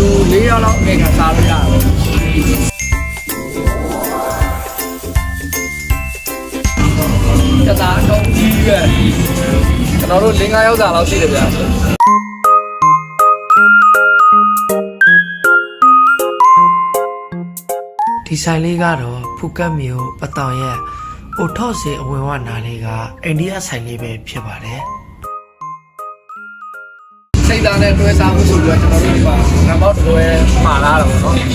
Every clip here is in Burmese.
လူ၄ယောက်လောက်အငယ်ကစားလို့ရတယ်ကျတာအတော့ကြီးပဲကျွန်တော်တို့၄၅ယောက်စာလောက်ရှိတယ်ဗျာဒီဆိုင်လေးကတော့ဖူကတ်မြို့ပတောင်ရဲ့အိုထော့စင်အဝင်ဝနာလေးကအိန္ဒိယဆိုင်လေးပဲဖြစ်ပါတယ် စိတ်သားနဲ့တွဲစားမှုဆိုပြီးတော့ကျွန်တော်တို့ဒီမှာငါမောက်တွဲမှာလာတော့ဗောနော်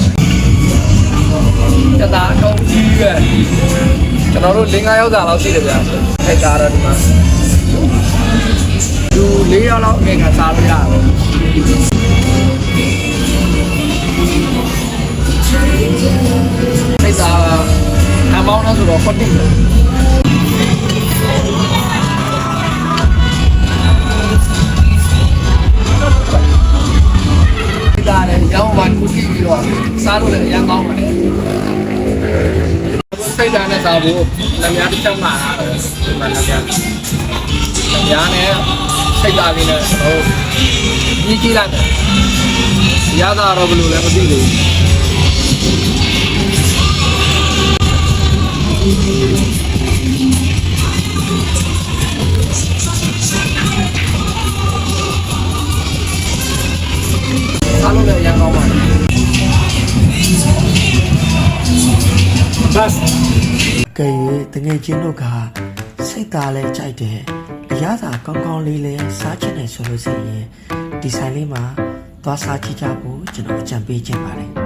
ကျတာအတော့ကြီးပဲကျွန်တော်တို့၄၅ယောက်စာလောက်ရှိတယ်ဗျာအဲ့ဒါတော့ဒီမှာလူ၄ယောက်လောက်အငယ်ကစားလို့ရတယ်စိတ်သားအမောင်းတော့ဆိုတော့ဖတ်တယ် စားလို့လည်းအရင်ကောင်းပါတယ်စိတ်ဓာတ်နဲ့စားဖို့လက်များတစ်ချက်မှာလာတယ်ဒီမှာလက်များလက်များနဲ့စိတ်ဓာတ်လေးနဲ့ကျွန်တော်ကြီးကြည့်လိုက်တယ်ရတာတော့ဘယ်လိုလဲမသိဘူးစား bus ကဲ၍တငယ်ချင်းတို့ကစိတ်သားလဲကြိုက်တယ်အရသာကောင်းကောင်းလေးလဲစားချင်တယ်ဆိုလို့ရှိရင်ဒီဆိုင်လေးမှာသွားစားကြည့်ကြဖို့ကျွန်တော်အကြံပေးချင်ပါတယ်